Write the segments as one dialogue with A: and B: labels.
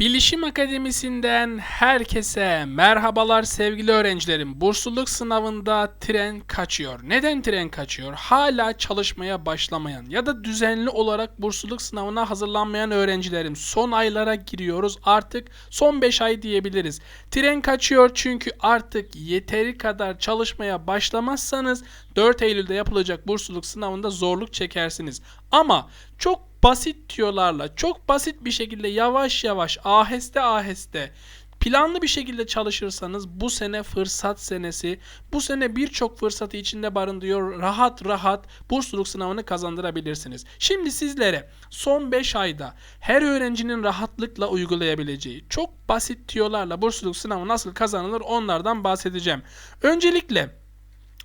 A: Bilişim Akademisi'nden herkese merhabalar sevgili öğrencilerim. Bursluluk sınavında tren kaçıyor. Neden tren kaçıyor? Hala çalışmaya başlamayan ya da düzenli olarak bursluluk sınavına hazırlanmayan öğrencilerim. Son aylara giriyoruz. Artık son 5 ay diyebiliriz. Tren kaçıyor çünkü artık yeteri kadar çalışmaya başlamazsanız 4 Eylül'de yapılacak bursluluk sınavında zorluk çekersiniz. Ama çok basit tüyolarla çok basit bir şekilde yavaş yavaş aheste aheste planlı bir şekilde çalışırsanız bu sene fırsat senesi. Bu sene birçok fırsatı içinde barındırıyor. Rahat rahat bursluluk sınavını kazandırabilirsiniz. Şimdi sizlere son 5 ayda her öğrencinin rahatlıkla uygulayabileceği çok basit tüyolarla bursluluk sınavı nasıl kazanılır onlardan bahsedeceğim. Öncelikle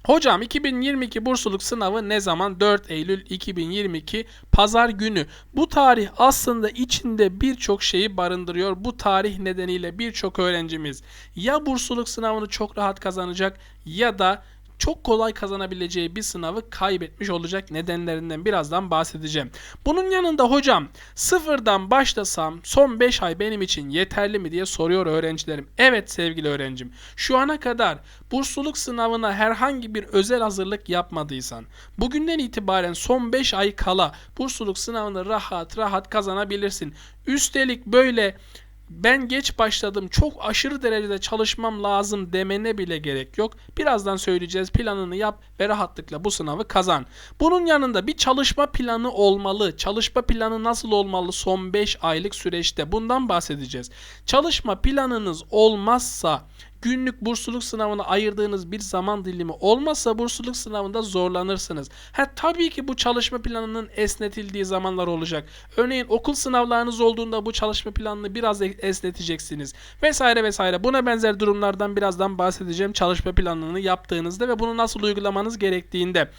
A: Hocam 2022 bursluluk sınavı ne zaman? 4 Eylül 2022 Pazar günü. Bu tarih aslında içinde birçok şeyi barındırıyor. Bu tarih nedeniyle birçok öğrencimiz ya bursluluk sınavını çok rahat kazanacak ya da çok kolay kazanabileceği bir sınavı kaybetmiş olacak nedenlerinden birazdan bahsedeceğim. Bunun yanında hocam sıfırdan başlasam son 5 ay benim için yeterli mi diye soruyor öğrencilerim. Evet sevgili öğrencim şu ana kadar bursluluk sınavına herhangi bir özel hazırlık yapmadıysan bugünden itibaren son 5 ay kala bursluluk sınavını rahat rahat kazanabilirsin. Üstelik böyle ben geç başladım çok aşırı derecede çalışmam lazım demene bile gerek yok. Birazdan söyleyeceğiz planını yap ve rahatlıkla bu sınavı kazan. Bunun yanında bir çalışma planı olmalı. Çalışma planı nasıl olmalı son 5 aylık süreçte bundan bahsedeceğiz. Çalışma planınız olmazsa günlük bursluluk sınavına ayırdığınız bir zaman dilimi olmazsa bursluluk sınavında zorlanırsınız. Ha tabii ki bu çalışma planının esnetildiği zamanlar olacak. Örneğin okul sınavlarınız olduğunda bu çalışma planını biraz esneteceksiniz. Vesaire vesaire. Buna benzer durumlardan birazdan bahsedeceğim çalışma planını yaptığınızda ve bunu nasıl uygulamanız gerektiğinde.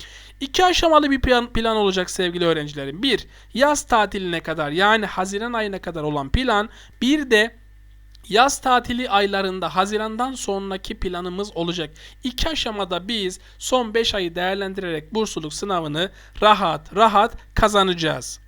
A: İki aşamalı bir plan, plan olacak sevgili öğrencilerim. Bir, yaz tatiline kadar yani Haziran ayına kadar olan plan. Bir de Yaz tatili aylarında Haziran'dan sonraki planımız olacak. İki aşamada biz son 5 ayı değerlendirerek bursluluk sınavını rahat rahat kazanacağız.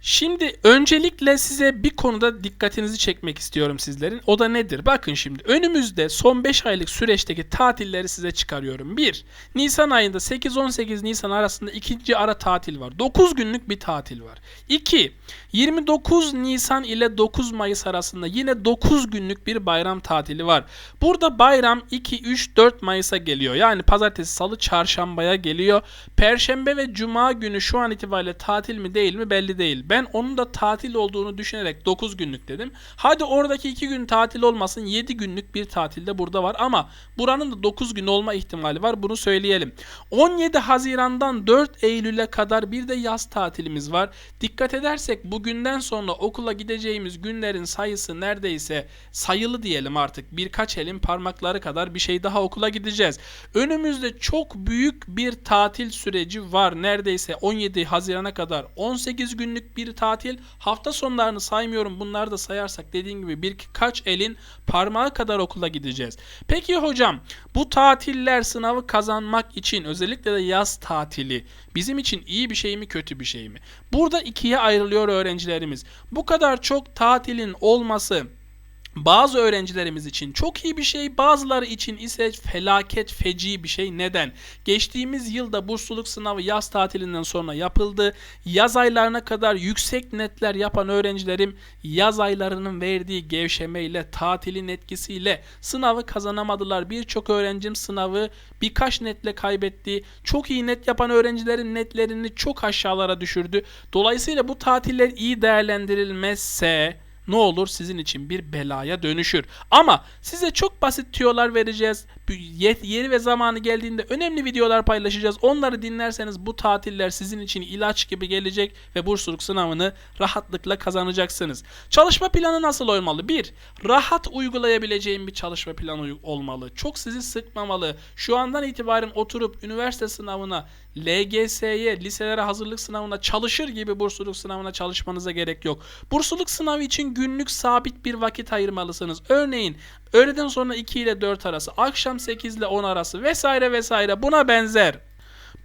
A: Şimdi öncelikle size bir konuda dikkatinizi çekmek istiyorum sizlerin. O da nedir? Bakın şimdi önümüzde son 5 aylık süreçteki tatilleri size çıkarıyorum. 1. Nisan ayında 8-18 Nisan arasında ikinci ara tatil var. 9 günlük bir tatil var. 2. 29 Nisan ile 9 Mayıs arasında yine 9 günlük bir bayram tatili var. Burada bayram 2, 3, 4 Mayıs'a geliyor. Yani pazartesi, salı, çarşambaya geliyor. Perşembe ve cuma günü şu an itibariyle tatil mi değil mi belli değil. Ben onun da tatil olduğunu düşünerek 9 günlük dedim. Hadi oradaki 2 gün tatil olmasın 7 günlük bir tatil de burada var ama buranın da 9 gün olma ihtimali var bunu söyleyelim. 17 Haziran'dan 4 Eylül'e kadar bir de yaz tatilimiz var. Dikkat edersek bugünden sonra okula gideceğimiz günlerin sayısı neredeyse sayılı diyelim artık. Birkaç elin parmakları kadar bir şey daha okula gideceğiz. Önümüzde çok büyük bir tatil süreci var. Neredeyse 17 Haziran'a kadar 18 günlük bir tatil. Hafta sonlarını saymıyorum. Bunları da sayarsak dediğim gibi birkaç elin parmağı kadar okula gideceğiz. Peki hocam bu tatiller sınavı kazanmak için özellikle de yaz tatili bizim için iyi bir şey mi kötü bir şey mi? Burada ikiye ayrılıyor öğrencilerimiz. Bu kadar çok tatilin olması bazı öğrencilerimiz için çok iyi bir şey, bazıları için ise felaket, feci bir şey. Neden? Geçtiğimiz yılda bursluluk sınavı yaz tatilinden sonra yapıldı. Yaz aylarına kadar yüksek netler yapan öğrencilerim yaz aylarının verdiği gevşemeyle, tatilin etkisiyle sınavı kazanamadılar. Birçok öğrencim sınavı birkaç netle kaybetti. Çok iyi net yapan öğrencilerin netlerini çok aşağılara düşürdü. Dolayısıyla bu tatiller iyi değerlendirilmezse ne olur sizin için bir belaya dönüşür. Ama size çok basit tüyolar vereceğiz. Yeri ve zamanı geldiğinde önemli videolar paylaşacağız. Onları dinlerseniz bu tatiller sizin için ilaç gibi gelecek ve bursluluk sınavını rahatlıkla kazanacaksınız. Çalışma planı nasıl olmalı? 1. Rahat uygulayabileceğim bir çalışma planı olmalı. Çok sizi sıkmamalı. Şu andan itibaren oturup üniversite sınavına LGS'ye, liselere hazırlık sınavına çalışır gibi bursluluk sınavına çalışmanıza gerek yok. Bursluluk sınavı için günlük sabit bir vakit ayırmalısınız. Örneğin öğleden sonra 2 ile 4 arası, akşam 8 ile 10 arası vesaire vesaire. Buna benzer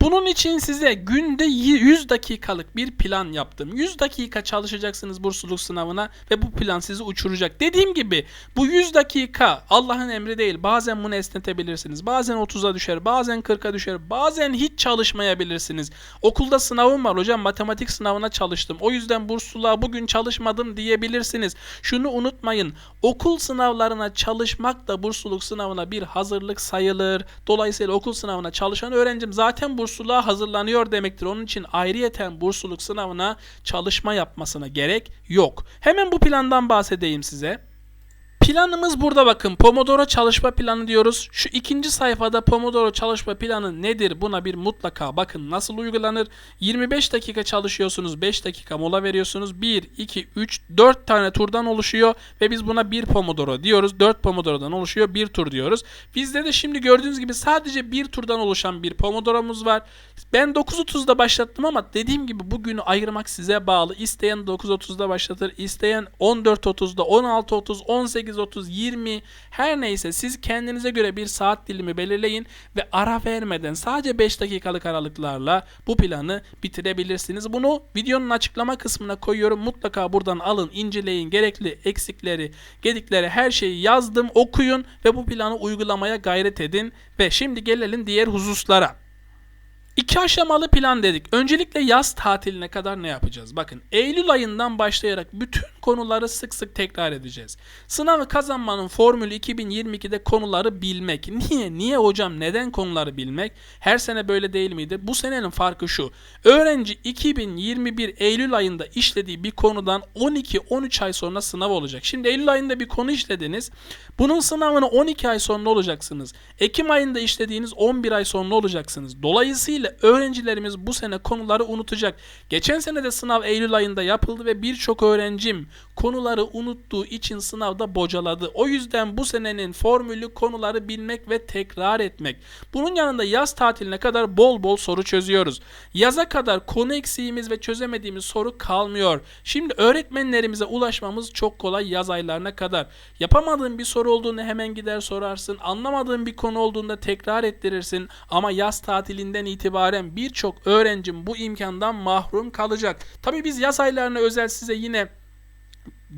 A: Bunun için size günde 100 dakikalık bir plan yaptım. 100 dakika çalışacaksınız bursluluk sınavına ve bu plan sizi uçuracak. Dediğim gibi bu 100 dakika Allah'ın emri değil. Bazen bunu esnetebilirsiniz. Bazen 30'a düşer, bazen 40'a düşer, bazen hiç çalışmayabilirsiniz. Okulda sınavım var hocam matematik sınavına çalıştım. O yüzden bursluluğa bugün çalışmadım diyebilirsiniz. Şunu unutmayın. Okul sınavlarına çalışmak da bursluluk sınavına bir hazırlık sayılır. Dolayısıyla okul sınavına çalışan öğrencim zaten bursluluğa hazırlanıyor demektir. Onun için ayrıyeten bursluluk sınavına çalışma yapmasına gerek yok. Hemen bu plandan bahsedeyim size. Planımız burada bakın. Pomodoro çalışma planı diyoruz. Şu ikinci sayfada Pomodoro çalışma planı nedir? Buna bir mutlaka bakın nasıl uygulanır. 25 dakika çalışıyorsunuz. 5 dakika mola veriyorsunuz. 1, 2, 3, 4 tane turdan oluşuyor. Ve biz buna 1 Pomodoro diyoruz. 4 Pomodoro'dan oluşuyor. 1 tur diyoruz. Bizde de şimdi gördüğünüz gibi sadece bir turdan oluşan bir Pomodoro'muz var. Ben 9.30'da başlattım ama dediğim gibi bugünü ayırmak size bağlı. İsteyen 9.30'da başlatır. isteyen 14.30'da, 16.30, 18 30, 20 her neyse siz kendinize göre bir saat dilimi belirleyin ve ara vermeden sadece 5 dakikalık aralıklarla bu planı bitirebilirsiniz. Bunu videonun açıklama kısmına koyuyorum. Mutlaka buradan alın, inceleyin. Gerekli eksikleri, gedikleri her şeyi yazdım, okuyun ve bu planı uygulamaya gayret edin. Ve şimdi gelelim diğer hususlara. İki aşamalı plan dedik. Öncelikle yaz tatiline kadar ne yapacağız? Bakın Eylül ayından başlayarak bütün konuları sık sık tekrar edeceğiz. Sınavı kazanmanın formülü 2022'de konuları bilmek. Niye? Niye hocam? Neden konuları bilmek? Her sene böyle değil miydi? Bu senenin farkı şu. Öğrenci 2021 Eylül ayında işlediği bir konudan 12-13 ay sonra sınav olacak. Şimdi Eylül ayında bir konu işlediniz. Bunun sınavını 12 ay sonra olacaksınız. Ekim ayında işlediğiniz 11 ay sonra olacaksınız. Dolayısıyla öğrencilerimiz bu sene konuları unutacak. Geçen sene de sınav Eylül ayında yapıldı ve birçok öğrencim konuları unuttuğu için sınavda bocaladı. O yüzden bu senenin formülü konuları bilmek ve tekrar etmek. Bunun yanında yaz tatiline kadar bol bol soru çözüyoruz. Yaza kadar konu eksiğimiz ve çözemediğimiz soru kalmıyor. Şimdi öğretmenlerimize ulaşmamız çok kolay yaz aylarına kadar. Yapamadığın bir soru olduğunu hemen gider sorarsın. Anlamadığın bir konu olduğunda tekrar ettirirsin. Ama yaz tatilinden itibaren birçok öğrencim bu imkandan mahrum kalacak. Tabi biz yaz aylarına özel size yine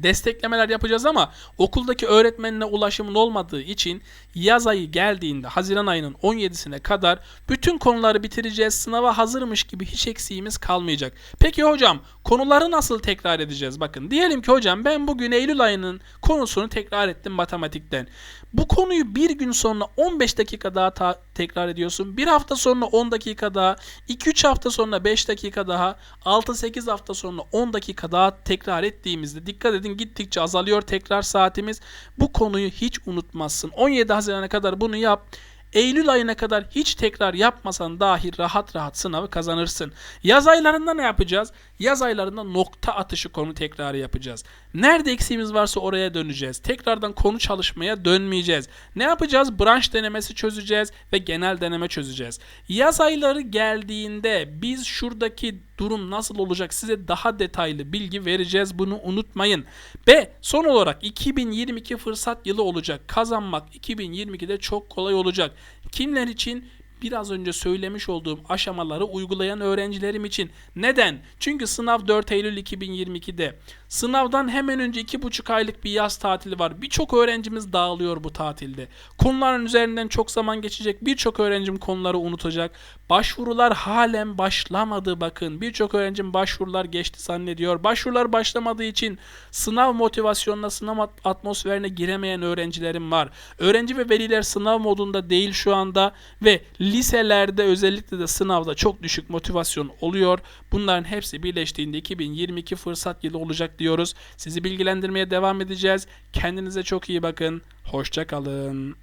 A: desteklemeler yapacağız ama okuldaki öğretmenine ulaşımın olmadığı için yaz ayı geldiğinde Haziran ayının 17'sine kadar bütün konuları bitireceğiz. Sınava hazırmış gibi hiç eksiğimiz kalmayacak. Peki hocam konuları nasıl tekrar edeceğiz? Bakın diyelim ki hocam ben bugün Eylül ayının konusunu tekrar ettim matematikten. Bu konuyu bir gün sonra 15 dakika daha ta- tekrar ediyorsun. Bir hafta sonra 10 dakika daha, 2-3 hafta sonra 5 dakika daha, 6-8 hafta sonra 10 dakika daha tekrar ettiğimizde dikkat edin gittikçe azalıyor tekrar saatimiz. Bu konuyu hiç unutmazsın. 17 Haziran'a kadar bunu yap. Eylül ayına kadar hiç tekrar yapmasan dahi rahat rahat sınavı kazanırsın. Yaz aylarında ne yapacağız? Yaz aylarında nokta atışı konu tekrarı yapacağız. Nerede eksiğimiz varsa oraya döneceğiz. Tekrardan konu çalışmaya dönmeyeceğiz. Ne yapacağız? Branş denemesi çözeceğiz ve genel deneme çözeceğiz. Yaz ayları geldiğinde biz şuradaki durum nasıl olacak size daha detaylı bilgi vereceğiz. Bunu unutmayın. Ve son olarak 2022 fırsat yılı olacak. Kazanmak 2022'de çok kolay olacak. Kimler için? biraz önce söylemiş olduğum aşamaları uygulayan öğrencilerim için. Neden? Çünkü sınav 4 Eylül 2022'de. Sınavdan hemen önce 2,5 aylık bir yaz tatili var. Birçok öğrencimiz dağılıyor bu tatilde. Konuların üzerinden çok zaman geçecek. Birçok öğrencim konuları unutacak. Başvurular halen başlamadı bakın. Birçok öğrencim başvurular geçti zannediyor. Başvurular başlamadığı için sınav motivasyonuna, sınav atmosferine giremeyen öğrencilerim var. Öğrenci ve veliler sınav modunda değil şu anda ve liselerde özellikle de sınavda çok düşük motivasyon oluyor. Bunların hepsi birleştiğinde 2022 fırsat yılı olacak diyoruz. Sizi bilgilendirmeye devam edeceğiz. Kendinize çok iyi bakın. Hoşça kalın.